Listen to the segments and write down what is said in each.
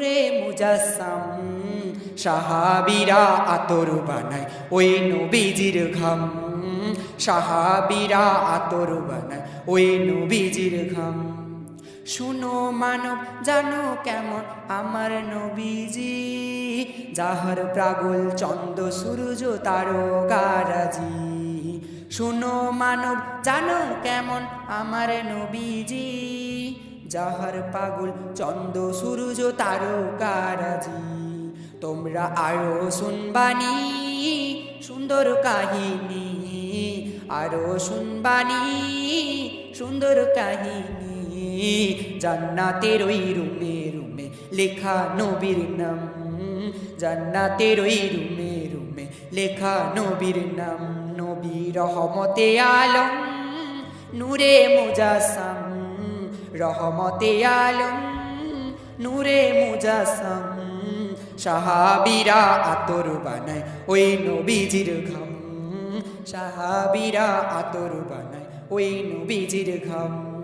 নূরে মুজাসম সাহাবিরা আতর বানায়। ওই নবীজির ঘাম, সাহাবিরা আতর বানায়। ওই নবীজির ঘাম। শুনো মানব, জানো কেমন আমার নবীজি। যাহার প্রাগল চন্দ, সূর্য তারকারাজি শুনো মানব, জানো কেমন আমার নবীজি। যাহার পাগল চন্দ, সূর্য, তারকারাজি। তোমরা আরও শুনবানি সুন্দর কাহিনী। আরও শুনবানি সুন্দর কাহিনী। জান্নাতের ওই রুমে রুমে লেখা নবীর নাম। জান্নাতের ওই রুমে রুমে লেখা নবীর নাম। নবী রহমতে আলম, নূরে মুজাসাম রহমতে আলম, নূরে মুজাসম, সাহাবিরা আতর বানায়, ওই নবীজির ঘাম। সাহাবিরা আতর বানায়, ওই নবীজির ঘাম।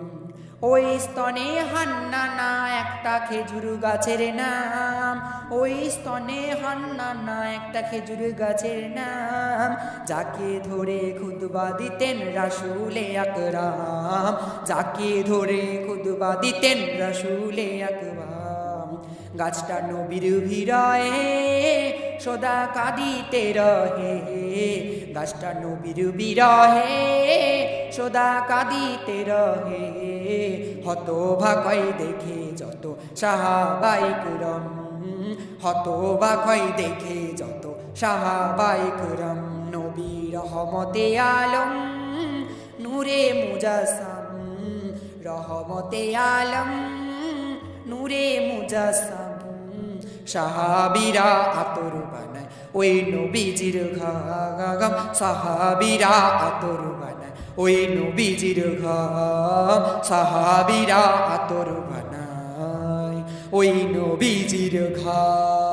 ওই স্তনে হান্নানা একটা খেজুর গাছের নাম। ওই স্তনে হান্নানা একটা খেজুর গাছের নাম। যাকে ধরে খুদবা দিতেন রাসুলে আকরাম। যাকে ধরে খুদবা দিতেন রাসুলে আকরাম। গাছটা নবীর ভিড়ায়ে, সদা কাঁদিতে রহে। গাছটা নবীর বিরহে সদা কাঁদিতে রহে। হত ভাকই দেখে যত সাহাবাইক রম। হত ভাকই দেখে যত সাহাবাইক রম। নবী রহমতে আলম, নূরে মুজাসাম রহমতে আলম, নূরে মুজাসাম সাহাবিরা আতর বানায় ওই নবীজির ঘাম। সাহাবিরা আতর বানায় ওই নবীজির ঘাম সাহাবিরা আতর বানায়। ওই নবীজির ঘাম